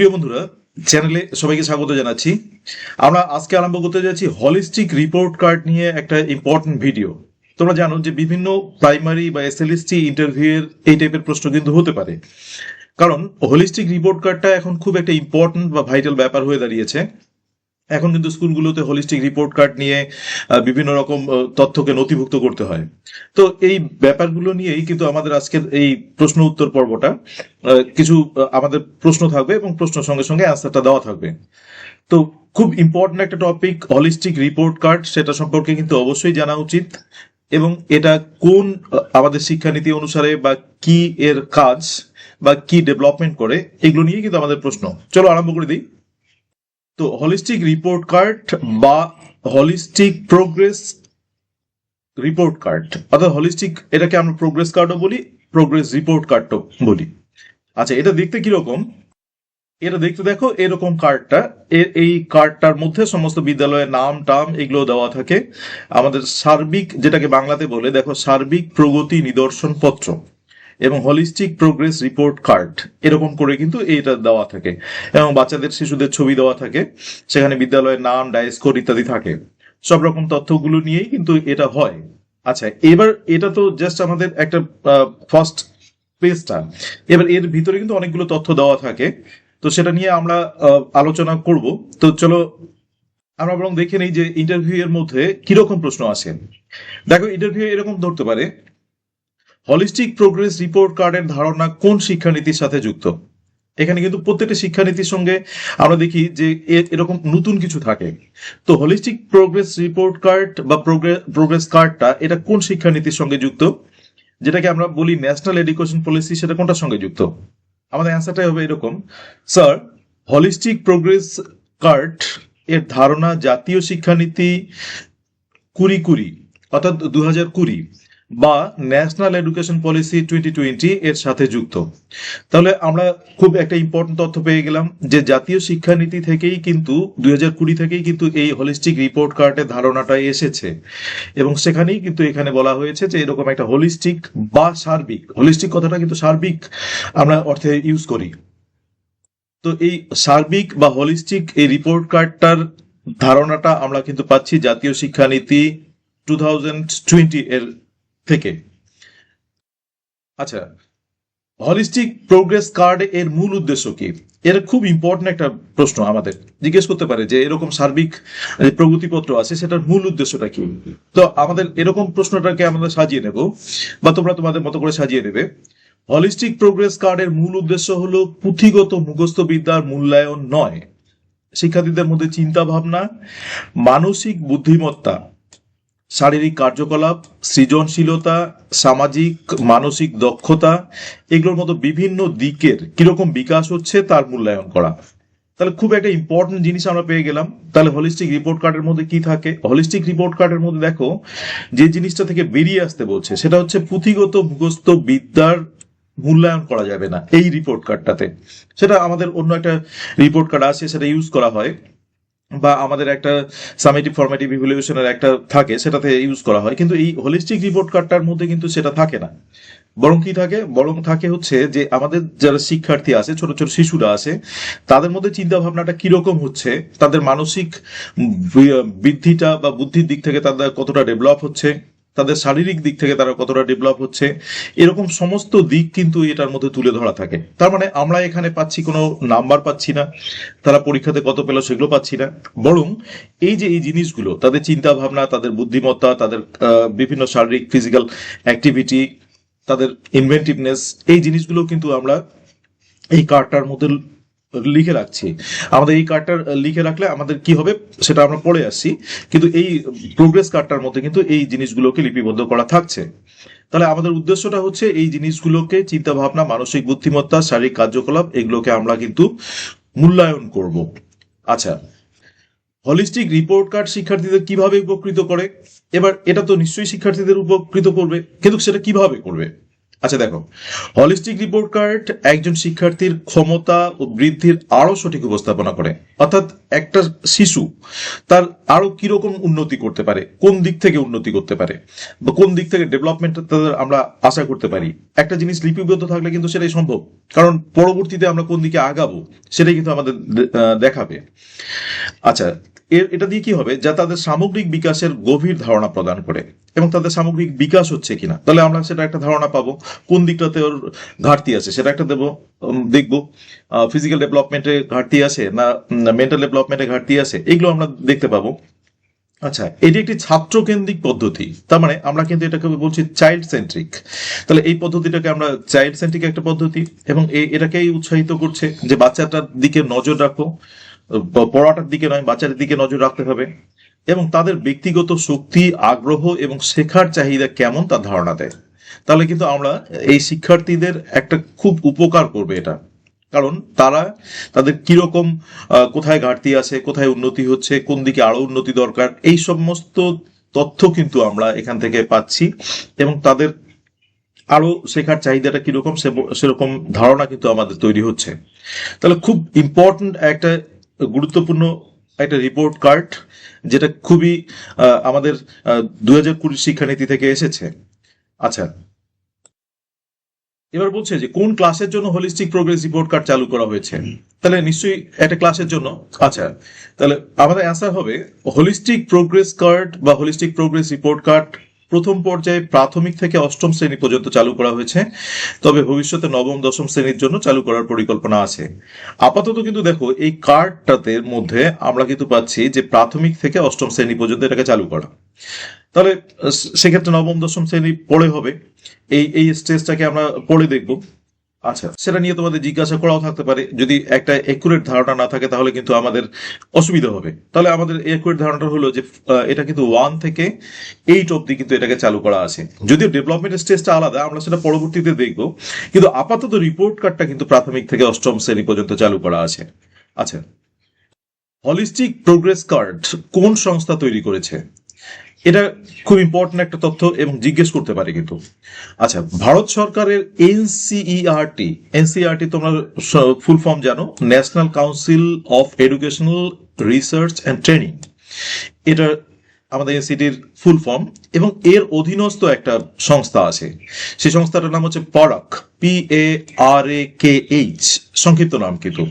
প্রিয় বন্ধুরা, চ্যানেলে সবাইকে স্বাগত জানাচ্ছি। আমরা আজকে আরম্ভ করতে যাচ্ছি হলিস্টিক রিপোর্ট কার্ড নিয়ে একটা ইম্পর্টেন্ট ভিডিও তোমরা জানো যে বিভিন্ন প্রাইমারি বা এসএলএসটি ইন্টারভিউয়ের এই টাইপের প্রশ্ন কিন্তু হতে পারে। কারণ হোলিস্টিক রিপোর্ট কার্ডটা এখন খুব একটা ইম্পর্টেন্ট বা ভাইটাল ব্যাপার হয়ে দাঁড়িয়েছে। এখন কিন্তু স্কুলগুলোতে হোলিস্টিক রিপোর্ট কার্ড নিয়ে বিভিন্ন রকম তথ্যকে নথিভুক্ত করতে হয়। তো এই ব্যাপারগুলো নিয়েই কিন্তু আমাদের আজকের এই প্রশ্ন উত্তর পর্বটা কিছু আমাদের প্রশ্ন থাকবে এবং প্রশ্নের সঙ্গে সঙ্গে অ্যান্সারটা দেওয়া থাকবে। তো খুব ইম্পর্টেন্ট একটা টপিক হলিস্টিক রিপোর্ট কার্ড সেটা সম্পর্কে কিন্তু অবশ্যই জানা উচিত এবং এটা কোন আমাদের শিক্ষানীতি অনুসারে বা কি এর কাজ বা কি ডেভেলপমেন্ট করে, এগুলো নিয়ে কিন্তু আমাদের প্রশ্ন। চলো আরম্ভ করে দিই। তো হলিস্টিক রিপোর্ট কার্ড বা হলিস্টিক প্রোগ্রেস রিপোর্ট কার্ড অর্থাৎ হলিস্টিক এটাকে আমরা প্রোগ্রেস কার্ডও বলি প্রোগ্রেস রিপোর্ট কার্ডও বলি। আচ্ছা এটা দেখতে কীরকম? এটা দেখতে দেখো, এরকম কার্ডটা এই কার্ডটার মধ্যে সমস্ত বিদ্যালয়ের নাম, টাম এগুলো দেওয়া থাকে। আমাদের সার্বিক, যেটাকে বাংলাতে বলে, দেখো সার্বিক প্রগতি নিদর্শন পত্র এবং হলিস্টিক প্রোগ্রেস রিপোর্ট কার্ড এরকম করে কিন্তু এইটা দেওয়া থাকে। এবং বাচ্চাদের, শিশুদের ছবি দেওয়া থাকে, সেখানে বিদ্যালয়ের নাম ডাইস্কোর ইত্যাদি থাকে। সব রকম তথ্যগুলো নিয়েই কিন্তু এটা হয়। আচ্ছা এবার এটা তো জাস্ট আমাদের একটা ফার্স্ট পেজটা এবার এর ভিতরে কিন্তু অনেকগুলো তথ্য দেওয়া থাকে। তো সেটা নিয়ে আমরা আলোচনা করব। তো চলো, আমরা বরং দেখে নেই যে ইন্টারভিউ এর মধ্যে কীরকম প্রশ্ন আসে। দেখো ইন্টারভিউ এরকম ধরতে পারে হলিস্টিক প্রোগ্রেস রিপোর্ট কার্ডের ধারণা কোন শিক্ষানীতির সাথে যুক্ত? এখানে কিন্তু প্রত্যেকটা শিক্ষানীতির সঙ্গে আমরা দেখি যে এরকম নতুন কিছু থাকে। তো হলিস্টিক প্রোগ্রেস রিপোর্ট কার্ড বা প্রোগ্রেস কার্ডটা এটা কোন শিক্ষানীতির সঙ্গে যুক্ত? যেটাকে আমরা বলি ন্যাশনাল এডুকেশন পলিসি সেটা কোনটার সঙ্গে যুক্ত? আমাদের অ্যান্সারটাই হবে এরকম। স্যার হলিস্টিক প্রোগ্রেস কার্ড এর ধারণা জাতীয় শিক্ষানীতি কুড়ি কুড়ি, অর্থাৎ দু হাজার কুড়ি। বা national education policy twenty twenty এর সাথে যুক্ত। তাহলে আমরা খুব একটা ইম্পর্টেন্ট তথ্য পেয়ে গেলাম যে জাতীয় শিক্ষানীতি থেকেই কিন্তু, দুই হাজার কুড়ি থেকেই কিন্তু এই হলিস্টিক রিপোর্ট কার্ডের ধারণাটা এসেছে। এবং সেখানেই কিন্তু এখানে বলা হয়েছে যে এরকম একটা হোলিস্টিক বা সার্বিক হোলিস্টিক কথাটা কিন্তু সার্বিক আমরা অর্থে ইউজ করি। তো এই সার্বিক বা হোলিস্টিক এই রিপোর্ট কার্ডটার ধারণাটা আমরা কিন্তু পাচ্ছি জাতীয় শিক্ষানীতি টু থাউজেন্ড টোয়েন্টি এর থেকে। আচ্ছা হলিস্টিক প্রোগ্রেস কার্ড এর মূল উদ্দেশ্য কি? এর খুব ইম্পর্টেন্ট একটা প্রশ্ন আমাদের। জিজ্ঞেস করতে পারে যে এরকম সার্বিক প্রগতিপত্র আছে, সেটার মূল উদ্দেশ্যটা কি? তো আমাদের এরকম প্রশ্নটাকে আমাদের সাজিয়ে নেব, বা তোমরা তোমাদের মতো করে সাজিয়ে নেবে হলিস্টিক প্রোগ্রেস কার্ডের মূল উদ্দেশ্য হলো পুঁথিগত মুখস্থ বিদ্যার মূল্যায়ন নয়। শিক্ষার্থীদের মধ্যে চিন্তা ভাবনা মানসিক বুদ্ধিমত্তা শারীরিক কার্যকলাপ, সৃজনশীলতা, সামাজিক, মানসিক দক্ষতা, এগুলোর মতো বিভিন্ন দিকের কীরকম বিকাশ হচ্ছে তার মূল্যায়ন করা। তাহলে খুব একটা ইম্পর্টেন্ট জিনিস আমরা পেয়ে গেলাম। তাহলে হলিস্টিক রিপোর্ট কার্ডের মধ্যে কি থাকে? হলিস্টিক রিপোর্ট কার্ডের মধ্যে দেখো, যে জিনিসটা থেকে বেরিয়ে আসতে বলছে, সেটা হচ্ছে পুঁথিগত মুখস্থ বিদ্যার মূল্যায়ন করা যাবে না এই রিপোর্ট কার্ডটাতে সেটা আমাদের অন্য একটা রিপোর্ট কার্ড আছে, সেটা ইউজ করা হয়। বা আমাদের একটা সামেটিভ ফর্মেটিভ ইভ্যালুয়েশনের একটা থাকে, সেটাতে ইউজ করা হয়। কিন্তু এই হোলিস্টিক রিপোর্ট কার্ডটার মধ্যে কিন্তু সেটা থাকে না। বরং কি থাকে? বরং থাকে হচ্ছে যে আমাদের যারা শিক্ষার্থী আছে, ছোট ছোট শিশুরা আছে, তাদের মধ্যে চিন্তা ভাবনাটা কীরকম হচ্ছে? তাদের মানসিক বৃদ্ধিটা বা বুদ্ধির দিক থেকে তাদের কতটা ডেভেলপ হচ্ছে? তাদের শারীরিক দিক থেকে তারা কতটা ডেভেলপ হচ্ছে, এরকম সমস্ত দিক কিন্তু এটার মধ্যে তুলে ধরা থাকে। তার মানে আমরা এখানে পাচ্ছি কোনো নাম্বার পাচ্ছি না, তারা পরীক্ষাতে কত পেল সেগুলো পাচ্ছি না। বরং এই যে এই জিনিসগুলো, তাদের চিন্তা ভাবনা তাদের বুদ্ধিমত্তা, তাদের বিভিন্ন শারীরিক ফিজিক্যাল অ্যাক্টিভিটি তাদের ইনভেন্টিভনেস এই জিনিসগুলো কিন্তু আমরা এই কার্ডটার মধ্যে লিখে রাখছি। আমাদের এই কার্ডটা লিখে রাখলে আমাদের কি হবে, সেটা আমরা পড়ে আসছি। কিন্তু এই প্রোগ্রেস কার্ডটার মধ্যে কিন্তু এই জিনিসগুলোকে লিপিবদ্ধ করা থাকছে। তাহলে আমাদের উদ্দেশ্যটা হচ্ছে, এই জিনিসগুলোকে চিন্তা ভাবনা মানসিক বুদ্ধিমত্তা, শারীরিক কার্যকলাপ, এগুলোকে আমরা কিন্তু মূল্যায়ন করব। আচ্ছা হলিস্টিক রিপোর্ট কার্ড শিক্ষার্থীদের কীভাবে উপকৃত করে? এবার, এটা তো নিশ্চয়ই শিক্ষার্থীদের উপকৃত করবে, কিন্তু সেটা কীভাবে করবে? আচ্ছা দেখো। হলিস্টিক রিপোর্ট কার্ড একজন শিক্ষার্থীর ক্ষমতা ও বৃদ্ধির আরও সঠিক উপস্থাপনা করে। অর্থাৎ একটা শিশু তার আরও কীরকম উন্নতি করতে পারে, কোন দিক থেকে উন্নতি করতে পারে, বা কোন দিক থেকে ডেভেলপমেন্ট তাদের আমরা আশা করতে পারি। একটা জিনিস লিপিবদ্ধ থাকলে কিন্তু সেটাই সম্ভব। কারণ পরবর্তীতে আমরা কোন দিকে আগাবো, সেটাই কিন্তু আমাদের দেখাবে। আচ্ছা এর, এটা দিয়ে কি হবে? যা তাদের সামগ্রিক বিকাশের গভীর ধারণা প্রদান করে। এবং তাদের সামগ্রিক বিকাশ হচ্ছে কিনা? তাহলে আমরা সেটা একটা ধারণা পাবো। কোন দিকটাতে ওর ঘাটতি আছে? সেটা একটা দেবো দেখব। ফিজিক্যাল ডেভেলপমেন্টে ঘাটতি আছে না মেন্টাল ডেভেলপমেন্টে ঘাটতি আছে? এগুলো আমরা দেখতে পাবো। আচ্ছা এটি একটি ছাত্র কেন্দ্রিক পদ্ধতি। তার মানে আমরা কিন্তু এটাকে বলছি চাইল্ড সেন্ট্রিক তাহলে এই পদ্ধতিটাকে আমরা চাইল্ড সেন্ট্রিক একটা পদ্ধতি এবং এটাকেই উৎসাহিত করছে যে বাচ্চাটার দিকে নজর রাখো। পড়াটার দিকে নয়, বাচ্চাদের দিকে নজর রাখতে হবে। এবং তাদের ব্যক্তিগত শক্তি, আগ্রহ এবং শেখার চাহিদা কেমন তার ধারণা দেয়। তাহলে কিন্তু আমরা এই শিক্ষার্থীদের একটা খুব উপকার করবে এটা। কারণ তারা তাদের কীরকম কোথায় ঘাটতি আছে, কোথায় উন্নতি হচ্ছে, কোন দিকে আরও উন্নতি দরকার, এই সমস্ত তথ্য কিন্তু আমরা এখান থেকে পাচ্ছি। এবং তাদের আরও শেখার চাহিদাটা কীরকম সেরকম ধারণা কিন্তু আমাদের তৈরি হচ্ছে। তাহলে খুব ইম্পর্ট্যান্ট একটা গুরুত্বপূর্ণ একটা রিপোর্ট কার্ড যেটা খুবই আমাদের দু হাজার কুড়ি শিক্ষানীতি থেকে এসেছে। আচ্ছা এবার বলছে যে কোন ক্লাসের জন্য হোলিস্টিক প্রোগ্রেস রিপোর্ট কার্ড চালু করা হয়েছে? তাহলে নিশ্চয়ই একটা ক্লাসের জন্য। আচ্ছা তাহলে আমাদের অ্যান্সার হবে হোলিস্টিক প্রোগ্রেস কার্ড বা হোলিস্টিক প্রোগ্রেস রিপোর্ট কার্ড প্রথম পর্যায়ে প্রাথমিক থেকে অষ্টম শ্রেণি পর্যন্ত চালু করা হয়েছে। তবে ভবিষ্যতে নবম, দশম শ্রেণির জন্য চালু করার পরিকল্পনা আছে। আপাতত কিন্তু দেখো, এই কার্ডটাতে মধ্যে আমরা কিন্তু পাচ্ছি যে প্রাথমিক থেকে অষ্টম শ্রেণি পর্যন্ত এটাকে চালু করা। তাহলে সেক্ষেত্রে নবম, দশম শ্রেণি পড়ে হবে। এই এই স্টেজটাকে আমরা পড়ে দেখব। আচ্ছা সেটা নিয়ে তোমাদের জিজ্ঞাসা করাও থাকতে পারে। যদি একটা একুরেট ধারণা না থাকে, তাহলে কিন্তু আমাদের অসুবিধা হবে। তাহলে আমাদের একুরেট ধারণাটা হলো যে এটা কিন্তু ওয়ান থেকে এইট অব্দি কিন্তু এটাকে চালু করা আছে। যদিও ডেভেলপমেন্ট স্টেজটা আলাদা, আমরা সেটা পরবর্তীতে দেখব। কিন্তু আপাতত রিপোর্ট কার্ডটা কিন্তু প্রাথমিক থেকে অষ্টম শ্রেণি পর্যন্ত চালু করা আছে। আচ্ছা হলিস্টিক প্রোগ্রেস কার্ড কোন সংস্থা তৈরি করেছে? এটা খুব ইম্পর্টেন্ট একটা তথ্য এবং জিজ্ঞেস করতে পারে কিন্তু। আচ্ছা ভারত সরকারের এনসিইআরটি এনসিইআরটি তোমরা ফুল ফর্ম জানো national council of educational research and training এটা আমাদের এনসিটির ফুল ফর্ম এবং এর অধীনস্থ একটা সংস্থা আছে। সেই সংস্থাটার নাম হচ্ছে পরাক P A R A K H সংক্ষিপ্ত নাম কিন্তু।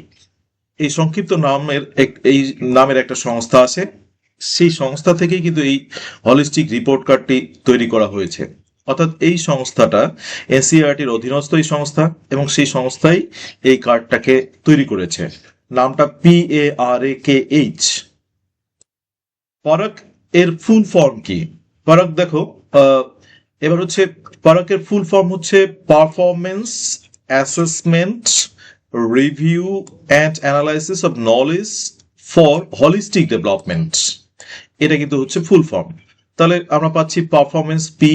এই সংক্ষিপ্ত নামের এই নামের একটা সংস্থা আছে। সেই সংস্থা থেকেই কিন্তু এই হলিস্টিক রিপোর্ট কার্ডটি তৈরি করা হয়েছে। অর্থাৎ এই সংস্থাটা এনসিআরটির অধীনস্থ এই সংস্থা এবং সেই সংস্থাই এই কার্ডটাকে তৈরি করেছে। নামটা P A R A K H পরাক এর ফুল ফর্ম কি? পরাক দেখো এবার হচ্ছে পরাকের ফুল ফর্ম হচ্ছে performance assessment review and analysis of knowledge for holistic development এটা কিন্তু হচ্ছে ফুল ফর্ম তাহলে আমরা পাচ্ছি performance P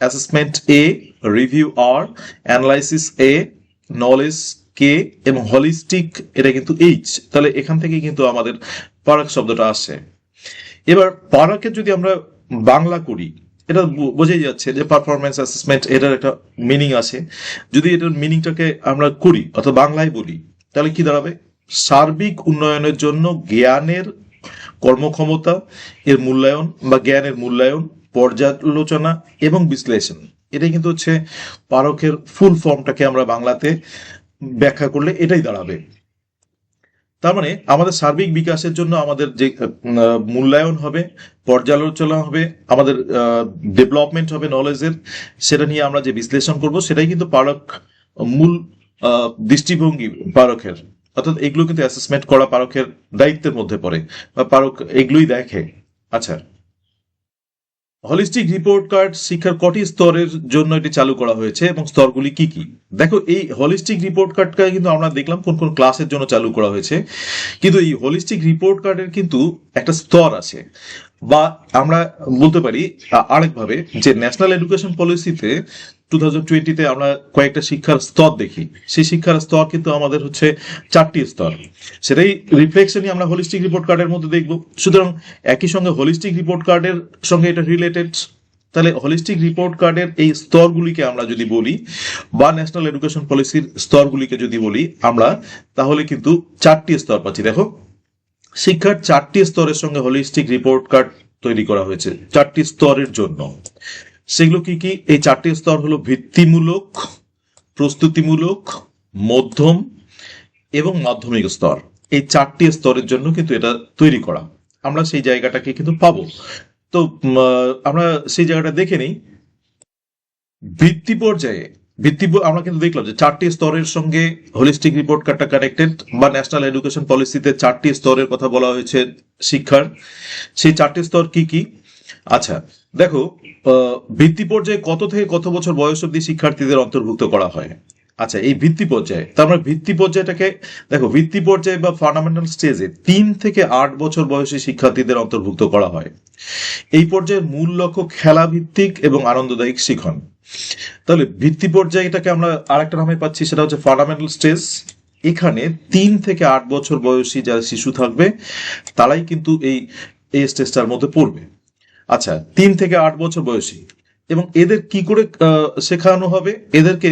assessment A review R analysis A knowledge K এবং হলিস্টিক এটা কিন্তু এইচ তাহলে এখান থেকে কিন্তু আমাদের পারাক শব্দটা আসে। এবার পারাকে যদি আমরা বাংলা করি, এটা বোঝাই যাচ্ছে যে পারফরমেন্স অ্যাসেসমেন্ট এটার একটা মিনিং আছে। যদি এটার মিনিংটাকে আমরা করি, অর্থাৎ বাংলায় বলি, তাহলে কি দাঁড়াবে? সার্বিক উন্নয়নের জন্য জ্ঞানের কর্মক্ষমতা, এর মূল্যায়ন বা জ্ঞানের মূল্যায়ন, পর্যালোচনা এবং বিশ্লেষণ। এটাই কিন্তু হচ্ছে পারকের ফুল ফর্মটাকে আমরা বাংলাতে ব্যাখ্যা করলে এটাই দাঁড়াবে। তার মানে আমাদের সার্বিক বিকাশের জন্য আমাদের যে মূল্যায়ন হবে, পর্যালোচনা হবে, আমাদের ডেভেলপমেন্ট হবে নলেজের সেটা নিয়ে আমরা যে বিশ্লেষণ করব, সেটাই কিন্তু পারক মূল দৃষ্টিভঙ্গি পারকের অর্থাৎ এগুলো কিন্তু অ্যাসেসমেন্ট করা পারকের দায়িত্বের মধ্যে পড়ে, বা পারক এগুলোই দেখে। আচ্ছা হলিস্টিক রিপোর্ট কার্ড শিক্ষার কটি স্তরের জন্য এটি চালু করা হয়েছে এবং স্তরগুলি কি কি? দেখো, এই হলিস্টিক রিপোর্ট কার্ডটা কিন্তু আমরা দেখলাম কোন কোন ক্লাসের জন্য চালু করা হয়েছে। কিন্তু এই হলিস্টিক রিপোর্ট কার্ডের কিন্তু একটা স্তর আছে, বা আমরা বলতে পারি আরেকভাবে যে ন্যাশনাল এডুকেশন পলিসিতে টু থাউজেন্ড টোয়েন্টিতে আমরা কয়েকটা শিক্ষার স্তর দেখি। সেই শিক্ষার স্তর কিন্তু আমাদের হচ্ছে চারটি স্তর। সেটাই রিফ্লেকশনই আমরা হোলিস্টিক রিপোর্ট কার্ডের মধ্যে দেখব। সুতরাং একই সঙ্গে হোলিস্টিক রিপোর্ট কার্ডের সঙ্গে এটা রিলেটেড তাহলে হলিস্টিক রিপোর্ট কার্ডের এই স্তরগুলিকে আমরা যদি বলি, বা ন্যাশনাল এডুকেশন পলিসির স্তরগুলিকে যদি বলি আমরা, তাহলে কিন্তু চারটি স্তর পাচ্ছি। দেখো, শিক্ষার চারটি স্তরের সঙ্গে হলিস্টিক রিপোর্ট কার্ড তৈরি করা হয়েছে, চারটি স্তরের জন্য। সেগুলো কি কি? এই চারটি স্তর হলো ভিত্তিমূলক, প্রস্তুতিমূলক, মধ্যম এবং মাধ্যমিক স্তর। এই চারটি স্তরের জন্য কিন্তু এটা তৈরি করা। আমরা সেই জায়গাটাকে কিন্তু পাবো। তো আমরা সেই জায়গাটা দেখে নিই। ভিত্তি পর্যায়ে, ভিত্তি আমরা কিন্তু দেখলাম যে চারটি স্তরের সঙ্গে হোলিস্টিক রিপোর্ট কার্ডটা কানেক্টেড বা ন্যাশনাল এডুকেশন পলিসিতে চারটি স্তরের কথা বলা হয়েছে শিক্ষার। সেই চারটি স্তর কি কি? আচ্ছা দেখো ভিত্তি পর্যায়ে কত থেকে কত বছর বয়স অব্দি শিক্ষার্থীদের অন্তর্ভুক্ত করা হয়? আচ্ছা এই ভিত্তি পর্যায়ে, তার মানে ভিত্তি পর্যায়টাকে, দেখো, ভিত্তি পর্যায়ে বা ফান্ডামেন্টাল স্টেজে তিন থেকে আট বছর বয়সী শিক্ষার্থীদের অন্তর্ভুক্ত করা হয়। এই পর্যায়ের মূল লক্ষ্য খেলা ভিত্তিক এবং আনন্দদায়ক শিখন। তাহলে ভিত্তি পর্যায়টাকে আমরা আরেকটা নামে পাচ্ছি, সেটা হচ্ছে ফান্ডামেন্টাল স্টেজ এখানে তিন থেকে আট বছর বয়সী যারা শিশু থাকবে, তারাই কিন্তু এই এই স্টেজটার মধ্যে পড়বে। আচ্ছা তিন থেকে আট বছর বয়সী। এবং এদের কি করে শেখানো হবে? এদেরকে,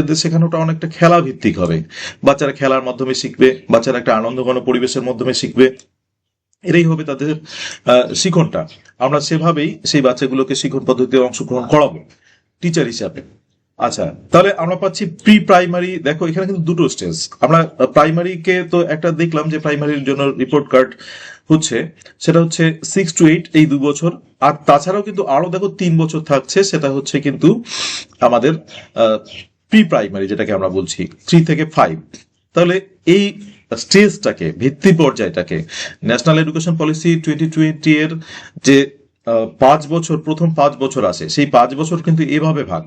এদের শেখানোটা অনেকটা খেলা ভিত্তিক হবে। বাচ্চারা খেলার মাধ্যমে শিখবে, বাচ্চারা একটা আনন্দ আনন্দঘন পরিবেশের মাধ্যমে শিখবে। এরাই হবে তাদের শিখনটা। আমরা সেভাবেই সেই বাচ্চাগুলোকে শিখন পদ্ধতিতে অংশগ্রহণ করাবো, টিচার হিসাবে। আচ্ছা তাহলে আমরা পাচ্ছি প্রি প্রাইমারি দেখো এখানে কিন্তু দুটো স্টেজ আমরা প্রাইমারিকে তো একটা দেখলাম যে প্রাইমারির জন্য রিপোর্ট কার্ড হচ্ছে, সেটা হচ্ছে সিক্স টু এইট এই দু বছর। আর তাছাড়াও কিন্তু আরও দেখো তিন বছর থাকছে, সেটা হচ্ছে কিন্তু আমাদের প্রি প্রাইমারি যেটাকে আমরা বলছি থ্রি থেকে ফাইভ তাহলে এই স্টেজটাকে ভিত্তি পর্যায়টাকে national education policy twenty twenty এর যে পাঁচ বছর, প্রথম পাঁচ বছর আসে সেই পাঁচ বছর কিন্তু এভাবে ভাগ।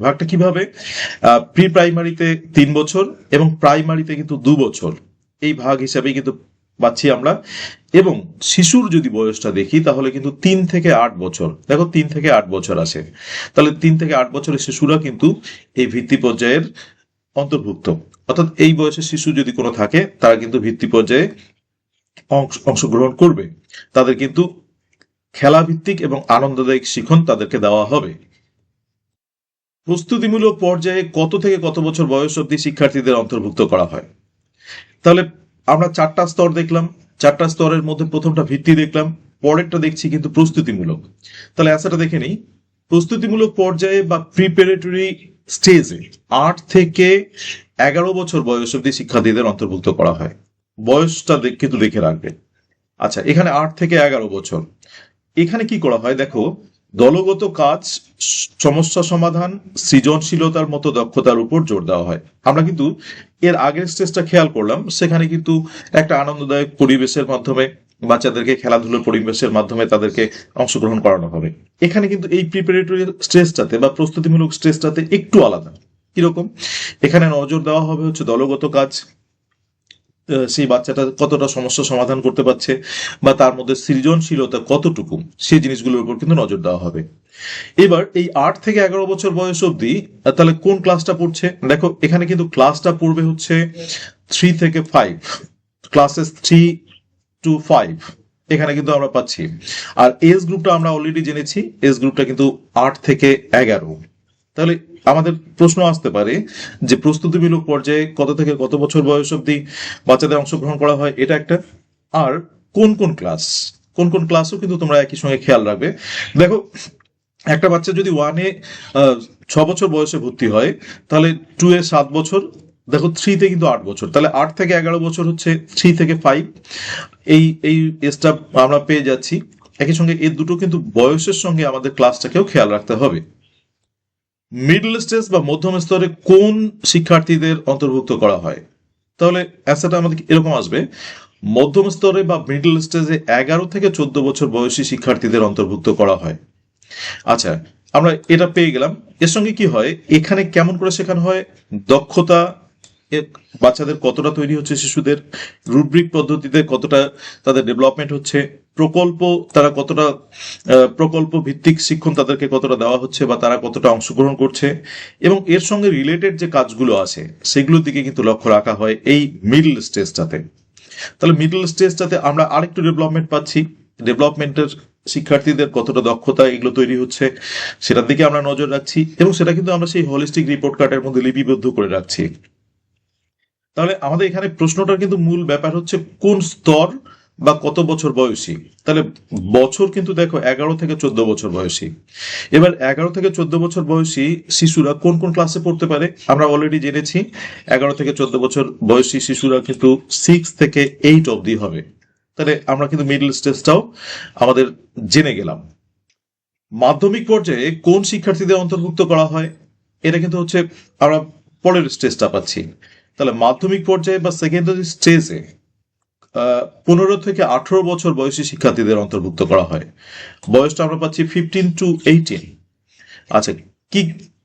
ভাগটা কীভাবে? প্রি প্রাইমারিতে তিন বছর এবং প্রাইমারিতে কিন্তু দু বছর। এই ভাগ হিসাবে কিন্তু পাচ্ছি আমরা। এবং শিশুর যদি বয়সটা দেখি, তাহলে কিন্তু তিন থেকে আট বছর। দেখো, তিন থেকে আট বছর আছে। তাহলে তিন থেকে আট বছরের শিশুরা কিন্তু এই ভিত্তি পর্যায়ের অন্তর্ভুক্ত। অর্থাৎ এই বয়সের শিশু যদি কোনো থাকে, তারা কিন্তু ভিত্তি পর্যায়ে অংশ- অংশগ্রহণ করবে। তাদের কিন্তু খেলাভিত্তিক এবং আনন্দদায়ক শিখন তাদেরকে দেওয়া হবে। প্রস্তুতিমূলক পর্যায়ে কত থেকে কত বছর বয়স অবধি শিক্ষার্থীদের অন্তর্ভুক্ত করা হয়? তাহলে আমরা চারটা স্তর দেখলাম, চারটা স্তরের মধ্যে প্রথমটা ভিত্তি দেখলাম, পরেরটা দেখছি কিন্তু প্রস্তুতিমূলক। তাহলে অ্যান্সারটা দেখে নিই। প্রস্তুতিমূলক পর্যায়ে বা প্রিপারেটরি স্টেজে আট থেকে এগারো বছর বয়স অবধি শিক্ষার্থীদের অন্তর্ভুক্ত করা হয়। বয়সটা কিন্তু দেখে রাখবে। আচ্ছা এখানে আট থেকে এগারো বছর। এখানে কি করা হয়? দেখো দলগত কাজ, সমস্যা সমাধান, সৃজনশীলতার মতো দক্ষতার উপর জোর দেওয়া হয়। আমরা কিন্তু এর আগের স্টেজটা খেয়াল করলাম, সেখানে কিন্তু একটা আনন্দদায়ক পরিবেশের মাধ্যমে বাচ্চাদেরকে খেলাধুলোর পরিবেশের মাধ্যমে তাদেরকে অংশগ্রহণ করানো হবে। এখানে কিন্তু এই প্রিপারেটরি স্টেজটাতে বা প্রস্তুতিমূলক স্টেজটাতে একটু আলাদা। কীরকম? এখানে নজর দেওয়া হবে হচ্ছে দলগত কাজ সেই বাচ্চাটা কতটা সমস্যা সমাধান করতে পারছে বা তার মধ্যে সৃজনশীলতা কতটুকু, সেই জিনিসগুলোর উপর কিন্তু নজর দেওয়া হবে। এবার এই আট থেকে এগারো বছর বয়স অবধি তাহলে কোন ক্লাসটা পড়ছে? দেখো, এখানে কিন্তু ক্লাসটা পড়বে হচ্ছে থ্রি থেকে five classes three to five এখানে কিন্তু আমরা পাচ্ছি। আর এজ গ্রুপটা আমরা অলরেডি জেনেছি। এজ গ্রুপটা কিন্তু আট থেকে এগারো। তাহলে আমাদের প্রশ্ন আসতে পারে যে প্রস্তুতিমূলক পর্যায়ে কত থেকে কত বছর বয়স অবধি বাচ্চাদের অংশগ্রহণ করা হয়, এটা একটা। আর কোন কোন ক্লাস? কোন কোন ক্লাসও কিন্তু তোমরা একই সঙ্গে খেয়াল রাখবে। দেখো, একটা বাচ্চা যদি ওয়ানে ছ বছর বয়সে ভর্তি হয়, তাহলে টু এ সাত বছর, দেখো থ্রিতে কিন্তু আট বছর। তাহলে আট থেকে এগারো বছর হচ্ছে থ্রি থেকে ফাইভ এই এই এজটা আমরা পেয়ে যাচ্ছি। একই সঙ্গে এর দুটো কিন্তু বয়সের সঙ্গে আমাদের ক্লাসটাকেও খেয়াল রাখতে হবে। মিডল স্টেজ বা মধ্যম স্তরে কোন শিক্ষার্থীদের অন্তর্ভুক্ত করা হয়? তাহলে অ্যান্সারটা আমাদের এরকম আসবে। মধ্যম স্তরে বা মিডল স্টেজে এগারো থেকে চোদ্দ বছর বয়সী শিক্ষার্থীদের অন্তর্ভুক্ত করা হয়। আচ্ছা আমরা এটা পেয়ে গেলাম। এর সঙ্গে কি হয়? এখানে কেমন করে শেখানো হয়? দক্ষতা বাচ্চাদের কতটা তৈরি হচ্ছে শিশুদের রুব্রিক পদ্ধতিতে কতটা তাদের ডেভেলপমেন্ট হচ্ছে, প্রকল্প তারা কতটা প্রকল্প ভিত্তিক শিক্ষণ তাদেরকে কতটা দেওয়া হচ্ছে বা তারা কতটা অংশগ্রহণ করছে এবং এর সঙ্গে রিলেটেড যে কাজগুলো আছে সেগুলোর দিকে কিন্তু লক্ষ্য রাখা হয় এই মিডল স্টেজটাতে তাহলে মিডল স্টেজটাতে আমরা আরেকটু ডেভেলপমেন্ট পাচ্ছি। ডেভেলপমেন্টের শিক্ষার্থীদের কতটা দক্ষতা এগুলো তৈরি হচ্ছে সেটার দিকে আমরা নজর রাখছি এবং সেটা কিন্তু আমরা সেই হলিস্টিক রিপোর্ট কার্ডের মধ্যে লিপিবদ্ধ করে রাখছি। তাহলে আমাদের এখানে প্রশ্নটার কিন্তু মূল ব্যাপার হচ্ছে কোন স্তর বা কত বছর বয়সী? তাহলে বছর কিন্তু দেখো এগারো থেকে চোদ্দ বছর বয়সী। এবার এগারো থেকে চোদ্দ বছর বয়সী শিশুরা কোন কোন ক্লাসে পড়তে পারে? আমরা অলরেডি জেনেছি এগারো থেকে চোদ্দ বছর বয়সী শিশুরা কিন্তু সিক্স থেকে এইট অবধি হবে। তাহলে আমরা কিন্তু মিডল স্টেজটাও আমাদের জেনে গেলাম। মাধ্যমিক পর্যায়ে কোন শিক্ষার্থীদের অন্তর্ভুক্ত করা হয়? এটা কিন্তু হচ্ছে আমরা পরের স্টেজটা পাচ্ছি। তাহলে মাধ্যমিক পর্যায়ে বা সেকেন্ডারি স্টেজে পনেরো থেকে আঠারো বছর বয়সী শিক্ষার্থীদের অন্তর্ভুক্ত করা হয়। বয়সটা আমরা পাচ্ছি ফিফটিন টু এইটিন আচ্ছা কি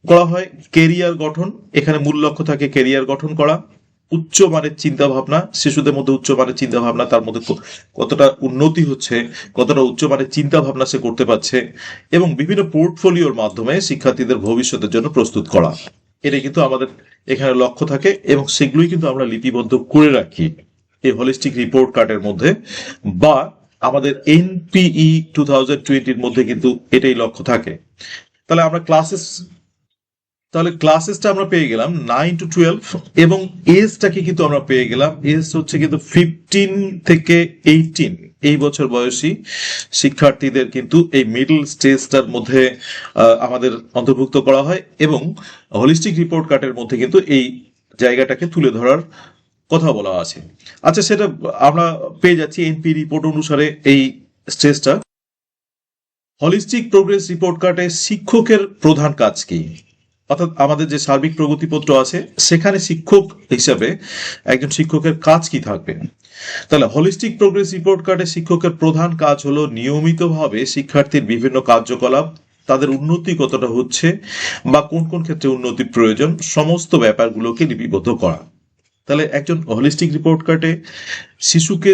করা হয়? কেরিয়ার গঠন। এখানে মূল লক্ষ্য থাকে কেরিয়ার গঠন করা। উচ্চ মানের চিন্তা ভাবনা শিশুদের মধ্যে উচ্চ মানের চিন্তা ভাবনা তার মধ্যে কতটা উন্নতি হচ্ছে, কতটা উচ্চ মানের চিন্তা ভাবনা সে করতে পারছে, এবং বিভিন্ন পোর্টফোলিওর মাধ্যমে শিক্ষার্থীদের ভবিষ্যতের জন্য প্রস্তুত করা। এটা কিন্তু আমাদের এখানে লক্ষ্য থাকে এবং সেগুলোই কিন্তু আমরা লিপিবদ্ধ করে রাখি এই হলিস্টিক রিপোর্ট কার্ডের মধ্যে। বা আমাদের এনপিই টু থাউজেন্ড টোয়েন্টির মধ্যে কিন্তু এটাই লক্ষ্য থাকে। তাহলে আমরা ক্লাসেস তাহলে ক্লাসেসটা আমরা পেয়ে গেলাম নাইন টু টুয়েলভ এবং এজটাকে কিন্তু আমরা পেয়ে গেলাম। এজ হচ্ছে কিন্তু ফিফটিন থেকে এইটিন এই বছর বয়সী শিক্ষার্থীদের কিন্তু এই মিডল স্টেজটার মধ্যে আমাদের অন্তর্ভুক্ত করা হয় এবং হলিস্টিক রিপোর্ট কার্ডের মধ্যে কিন্তু এই জায়গাটাকে তুলে ধরার কথা বলা আছে। আচ্ছা সেটা আমরা পেয়ে যাচ্ছি এনপি রিপোর্ট অনুসারে এই স্টেজটা হলিস্টিক প্রোগ্রেস রিপোর্ট কার্ডে শিক্ষকের প্রধান কাজ কি? অর্থাৎ আমাদের যে সার্বিক প্রগতিপত্র আছে, সেখানে শিক্ষক হিসাবে একজন শিক্ষকের কাজ কি থাকবে? তাহলে হলিস্টিক প্রোগ্রেস রিপোর্ট কার্ডে শিক্ষকের প্রধান কাজ হলো নিয়মিতভাবে শিক্ষার্থীর বিভিন্ন কার্যকলাপ, তাদের উন্নতি কতটা হচ্ছে বা কোন কোন ক্ষেত্রে উন্নতির প্রয়োজন, সমস্ত ব্যাপারগুলোকে লিপিবদ্ধ করা। তাহলে একজন হলিস্টিক রিপোর্ট কার্ডে শিশুকে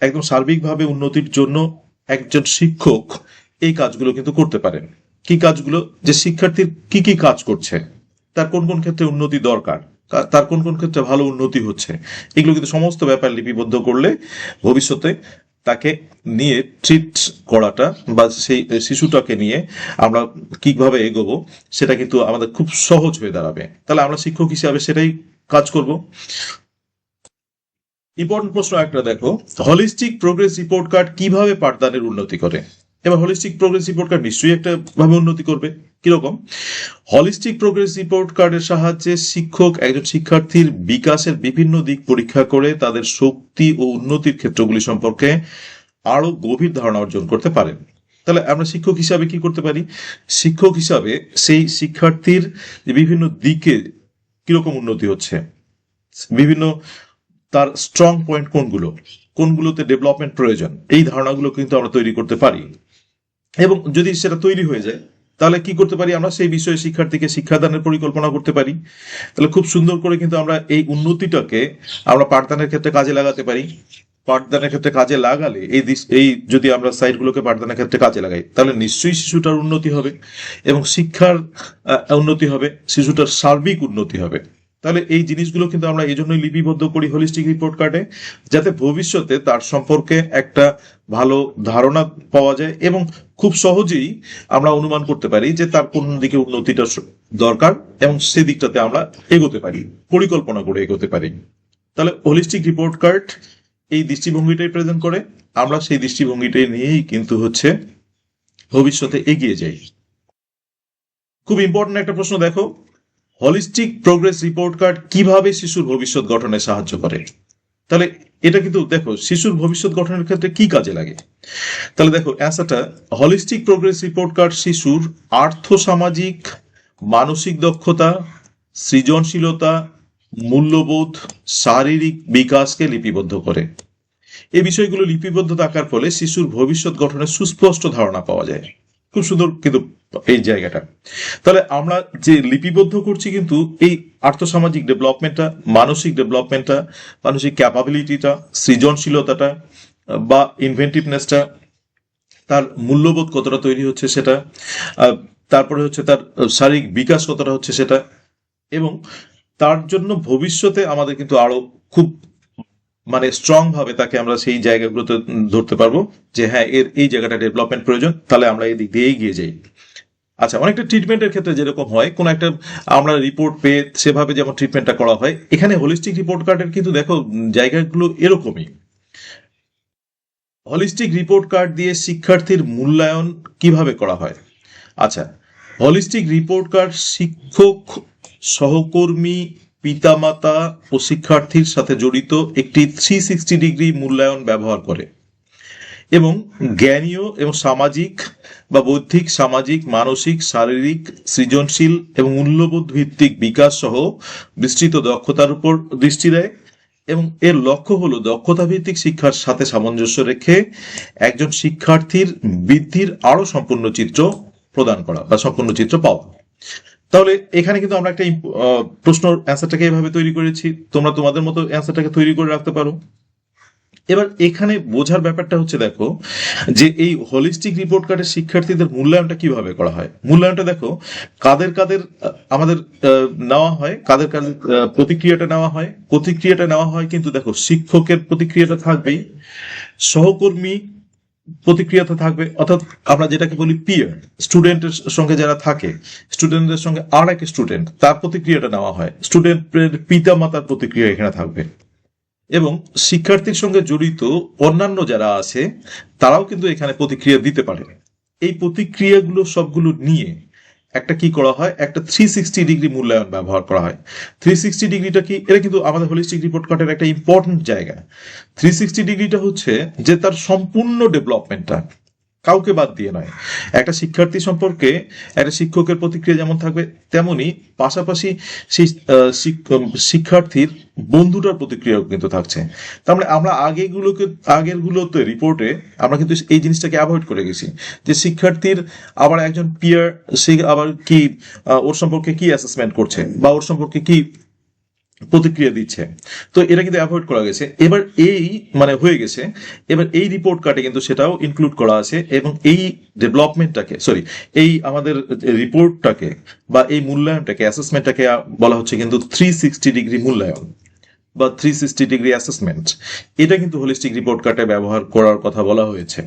একদম সার্বিকভাবে উন্নতির জন্য একজন শিক্ষক এই কাজগুলো কিন্তু করতে পারেন। কি কাজগুলো, যে শিক্ষার্থীর কি কি কাজ করছে, তার কোন কোন ক্ষেত্রে উন্নতি দরকার তার কোন কোন ক্ষেত্রে ভালো উন্নতি হচ্ছে, এগুলো কিন্তু সমস্ত ব্যাপার লিপিবদ্ধ করলে ভবিষ্যতে তাকে নিয়ে ট্রিট করাটা বা সেই শিশুটাকে নিয়ে আমরা কীভাবে এগোবো, সেটা কিন্তু আমাদের খুব সহজ হয়ে দাঁড়াবে। তাহলে আমরা শিক্ষক হিসাবে সেটাই কাজ করব। ইম্পর্টেন্ট প্রশ্ন একটা দেখো হলিস্টিক প্রোগ্রেস রিপোর্ট কার্ড কীভাবে পাঠদানের উন্নতি করে? এবার হলিস্টিক প্রোগ্রেস রিপোর্ট কার্ড নিশ্চয়ই একটা ভাবে উন্নতি করবে। কীরকম? হলিস্টিক প্রোগ্রেস রিপোর্ট কার্ডের সাহায্যে শিক্ষক একজন শিক্ষার্থীর বিকাশের বিভিন্ন দিক পরীক্ষা করে তাদের শক্তি ও উন্নতির ক্ষেত্রগুলি সম্পর্কে আরও গভীর ধারণা অর্জন করতে পারেন। তাহলে আমরা শিক্ষক হিসাবে কি করতে পারি? শিক্ষক হিসাবে সেই শিক্ষার্থীর বিভিন্ন দিকে কীরকম উন্নতি হচ্ছে, বিভিন্ন তার স্ট্রং পয়েন্ট কোনগুলো, কোনগুলোতে ডেভেলপমেন্ট প্রয়োজন, এই ধারণাগুলো কিন্তু আমরা তৈরি করতে পারি। এবং যদি সেটা তৈরি হয়ে যায়, তাহলে কি করতে পারি আমরা? সেই বিষয়ে শিক্ষার্থীকে শিক্ষাদানের পরিকল্পনা করতে পারি। তাহলে খুব সুন্দর করে কিন্তু আমরা এই উন্নতিটাকে আমরা পাঠদানের ক্ষেত্রে কাজে লাগাতে পারি। পাঠদানের ক্ষেত্রে কাজে লাগালে এই এই যদি আমরা সাইটগুলোকে পাঠদানের ক্ষেত্রে কাজে লাগাই, তাহলে নিশ্চয়ই শিশুটার উন্নতি হবে এবং শিক্ষার উন্নতি হবে, শিশুটার সার্বিক উন্নতি হবে। তাহলে এই জিনিসগুলো কিন্তু আমরা এই জন্যই লিপিবদ্ধ করি হোলিস্টিক রিপোর্ট কার্ডে যাতে ভবিষ্যতে তার সম্পর্কে একটা ভালো ধারণা পাওয়া যায় এবং খুব সহজেই আমরা অনুমান করতে পারি যে তার কোন দিকে উন্নতিটা দরকার এবং সেদিকটাতে আমরা এগোতে পারি, পরিকল্পনা করে এগোতে পারি। তাহলে হোলিস্টিক রিপোর্ট কার্ড এই দৃষ্টিভঙ্গিটাই প্রেজেন্ট করে, আমরা সেই দৃষ্টিভঙ্গিটাই নিয়েই কিন্তু হচ্ছে ভবিষ্যতে এগিয়ে যাই। খুব ইম্পর্টেন্ট একটা প্রশ্ন দেখো হলিস্টিক প্রোগ্রেস রিপোর্ট কার্ড কীভাবে শিশুর ভবিষ্যৎ গঠনে সাহায্য করে? তাহলে এটা কিন্তু দেখো, শিশুর ভবিষ্যৎ গঠনের ক্ষেত্রে কি কাজে লাগে? তাহলে দেখো, অ্যাসাটা হলিস্টিক প্রোগ্রেস রিপোর্ট কার্ড শিশুর আর্থ সামাজিক, মানসিক দক্ষতা, সৃজনশীলতা, মূল্যবোধ, শারীরিক বিকাশকে লিপিবদ্ধ করে। এই বিষয়গুলো লিপিবদ্ধ থাকার ফলে শিশুর ভবিষ্যৎ গঠনের সুস্পষ্ট ধারণা পাওয়া যায়। খুব সুন্দর কিন্তু এই জায়গাটা। তাহলে আমরা যে লিপিবদ্ধ করছি কিন্তু এই আর্থসামাজিক ডেভেলপমেন্টটা, মানসিক ডেভেলপমেন্টটা, মানসিক ক্যাপাবিলিটিটা সৃজনশীলতাটা, বা ইনভেন্টিভনেসটা তার মূল্যবোধ কতটা তৈরি হচ্ছে সেটা তারপরে হচ্ছে তার শারীরিক বিকাশ কতটা হচ্ছে সেটা, এবং তার জন্য ভবিষ্যতে আমাদের কিন্তু আরও খুব মানে স্ট্রং ভাবে তাকে আমরা সেই জায়গাগুলোতে ধরতে পারব যে হ্যাঁ এর এই জায়গাটা ডেভেলপমেন্ট প্রয়োজন, তাহলে আমরা এই দিক দিয়ে এগিয়ে যাই। আচ্ছা অনেকটা ট্রিটমেন্টের ক্ষেত্রে যেরকম হয়, কোন একটা আমরা রিপোর্ট পেয়ে সেভাবে যেমন ট্রিটমেন্টটা করা হয়, এখানে হোলিস্টিক রিপোর্ট কার্ডের কিন্তু দেখো জায়গাগুলো এরকমই। হলিস্টিক রিপোর্ট কার্ড দিয়ে শিক্ষার্থীর মূল্যায়ন কীভাবে করা হয়? আচ্ছা হলিস্টিক রিপোর্ট কার্ড শিক্ষক, সহকর্মী, পিতামাতা ও শিক্ষার্থীর সাথে জড়িত একটি থ্রি সিক্সটি ডিগ্রি মূল্যায়ন ব্যবহার করে। এবং জ্ঞানীয় এবং সামাজিক বা বৌদ্ধিক, সামাজিক, মানসিক, শারীরিক, সৃজনশীল এবং মূল্যবোধ ভিত্তিক বিকাশ সহ বিস্তৃত দক্ষতার উপর দৃষ্টি দেয় এবং এর লক্ষ্য হলো দক্ষতা ভিত্তিক শিক্ষার সাথে সামঞ্জস্য রেখে একজন শিক্ষার্থীর বৃদ্ধির আরও সম্পূর্ণ চিত্র প্রদান করা বা সম্পূর্ণ চিত্র পাওয়া। তাহলে এখানে কিন্তু আমরা একটা প্রশ্ন অ্যান্সারটাকে এভাবে তৈরি করেছি। তোমরা তোমাদের মতো অ্যান্সারটাকে তৈরি করে রাখতে পারো। এবার এখানে বোঝার ব্যাপারটা হচ্ছে, দেখো, যে এই হলিস্টিক রিপোর্ট কার্ডের শিক্ষার্থীদের মূল্যায়নটা কীভাবে করা হয়? মূল্যায়নটা দেখো, কাদের কাদের আমাদের নেওয়া হয়, কাদের কাদের প্রতিক্রিয়াটা নেওয়া হয়। প্রতিক্রিয়াটা নেওয়া হয় কিন্তু দেখো, শিক্ষকের প্রতিক্রিয়াটা থাকবেই, সহকর্মী প্রতিক্রিয়াতে থাকবে, অর্থাৎ আমরা যেটাকে বলি পিয়ার স্টুডেন্টের সঙ্গে যারা থাকে স্টুডেন্টদের সঙ্গে আর এক স্টুডেন্ট তার প্রতিক্রিয়াটা নেওয়া হয়। স্টুডেন্টের পিতা মাতার প্রতিক্রিয়া এখানে থাকবে। এবং শিক্ষার্থীর সঙ্গে জড়িত অন্যান্য যারা আছে, তারাও কিন্তু এখানে প্রতিক্রিয়া দিতে পারে। এই প্রতিক্রিয়াগুলো সবগুলো নিয়ে একটা কি করা হয়? একটা থ্রি সিক্সটি ডিগ্রি মূল্যায়ন ব্যবহার করা হয়। থ্রি সিক্সটি ডিগ্রিটা কি? এটা কিন্তু আমাদের হোলিস্টিক রিপোর্ট কার্ডের একটা ইম্পর্টেন্ট জায়গা। থ্রি সিক্সটি ডিগ্রিটা হচ্ছে যে তার সম্পূর্ণ ডেভেলপমেন্টটা কাউকে বাদ দিয়ে নয়। একটা শিক্ষার্থী সম্পর্কে একটা শিক্ষকের প্রতিক্রিয়া যেমন থাকবে, তেমনি পাশাপাশি সেই শিক্ষার্থীর বন্ধুটার প্রতিক্রিয়াও কিন্তু থাকছে। তার মানে আমরা আগেগুলোকে আগের গুলোতে রিপোর্টে আমরা কিন্তু এই জিনিসটাকে অ্যাভয়েড করে গেছি। যে শিক্ষার্থীর আবার একজন পিয়ার সে আবার কি ওর সম্পর্কে কি অ্যাসেসমেন্ট করছে বা ওর সম্পর্কে কি প্রতিক্রিয়া দিচ্ছে। তো এটা কিন্তু অ্যাভয়েড করা গেছে। এবার এই মানে হয়ে গেছে, এবার এই রিপোর্ট কার্ডে কিন্তু সেটাও ইনক্লুড করা আছে এবং এই ডেভেলপমেন্টটাকে সরি এই আমাদের রিপোর্টটাকে বা এই মূল্যায়নটাকে অ্যাসেসমেন্টটাকে বলা হচ্ছে কিন্তু থ্রি সিক্সটি ডিগ্রি মূল্যায়ন বা থ্রি সিক্সটি ডিগ্রি অ্যাসেসমেন্ট এটা কিন্তু হোলিস্টিক রিপোর্ট কার্ডে ব্যবহার করার কথা বলা হয়েছে।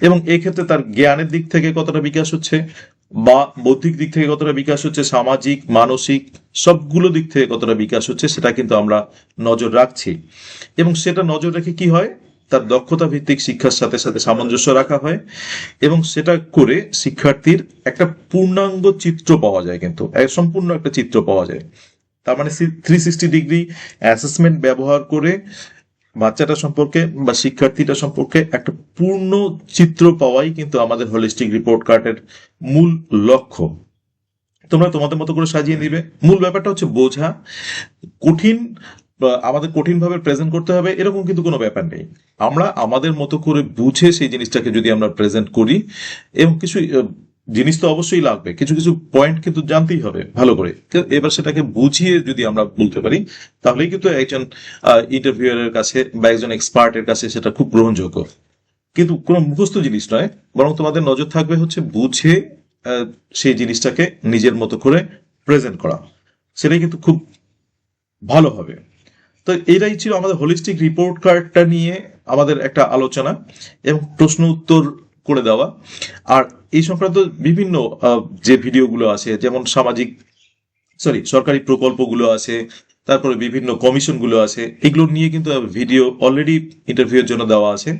এবং এক্ষেত্রে তার জ্ঞানের দিক থেকে কতটা বিকাশ হচ্ছে? বা বৌদ্ধিক দিক থেকে কতটা বিকাশ হচ্ছে, সামাজিক, মানসিক, সবগুলো দিক থেকে কতটা বিকাশ হচ্ছে, সেটা কিন্তু আমরা নজর রাখছি। এবং সেটা নজর রেখে কি হয়? তার দক্ষতা ভিত্তিক শিক্ষার সাথে সাথে সামঞ্জস্য রাখা হয় এবং সেটা করে শিক্ষার্থীর একটা পূর্ণাঙ্গ চিত্র পাওয়া যায় কিন্তু সম্পূর্ণ একটা চিত্র পাওয়া যায়। তার মানে থ্রি সিক্সটি ডিগ্রি অ্যাসেসমেন্ট ব্যবহার করে বাচ্চাটা সম্পর্কে বা শিক্ষার্থীটা সম্পর্কে একটা পূর্ণ চিত্র পাওয়াই কিন্তু আমাদের হোলিস্টিক রিপোর্ট কার্ডের মূল লক্ষ্য। তোমরা তোমাদের মতো করে সাজিয়ে নিবে। মূল ব্যাপারটা হচ্ছে বোঝা। কঠিন আমাদের কঠিন ভাবে প্রেজেন্ট করতে হবে, এরকম কিন্তু কোনো ব্যাপার নেই। আমরা আমাদের মতো করে বুঝে সেই জিনিসটাকে যদি আমরা প্রেজেন্ট করি, এবং কিছু জিনিস তো অবশ্যই লাগবে। কিছু কিছু পয়েন্ট কিন্তু জানতেই হবে, ভালো করে। এবার সেটাকে বুঝিয়ে যদি আমরা বলতে পারি, তাহলেই কিন্তু একজন ইন্টারভিউয়ারের কাছে বা একজন এক্সপার্টের কাছে সেটা খুব গ্রহণযোগ্য। কিন্তু কোনো মুখস্থ জিনিস নয়, বরং তোমাদের নজর থাকবে হচ্ছে বুঝে সেই জিনিসটাকে নিজের মতো করে প্রেজেন্ট করা। সেটাই কিন্তু খুব ভালো হবে। তো এটাই ছিল আমাদের হোলিস্টিক রিপোর্ট কার্ডটা নিয়ে আমাদের একটা আলোচনা এবং প্রশ্ন উত্তর করে দেওয়া। আর এই সংক্রান্ত বিভিন্ন যে ভিডিওগুলো আছে, যেমন সামাজিক, সরি, সরকারি প্রকল্পগুলো আছে, তারপরে বিভিন্ন কমিশনগুলো আছে, এগুলো নিয়ে কিন্তু ভিডিও অলরেডি ইন্টারভিউয়ের জন্য দেওয়া আছে।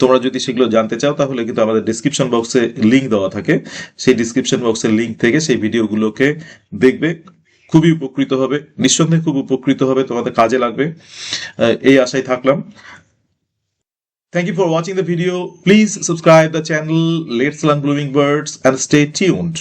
তোমরা যদি সেগুলো জানতে চাও, তাহলে কিন্তু আমাদের ডিসক্রিপশন বক্সে লিংক দেওয়া থাকে। সেই ডিসক্রিপশন বক্সের লিঙ্ক থেকে সেই ভিডিওগুলোকে দেখবে। খুবই উপকৃত হবে। নিঃসন্দেহে খুব উপকৃত হবে, তোমাদের কাজে লাগবে। এই আশায় থাকলাম। Thank you for watching the video. Please subscribe the channel Let's Learn Blooming Birds and stay tuned.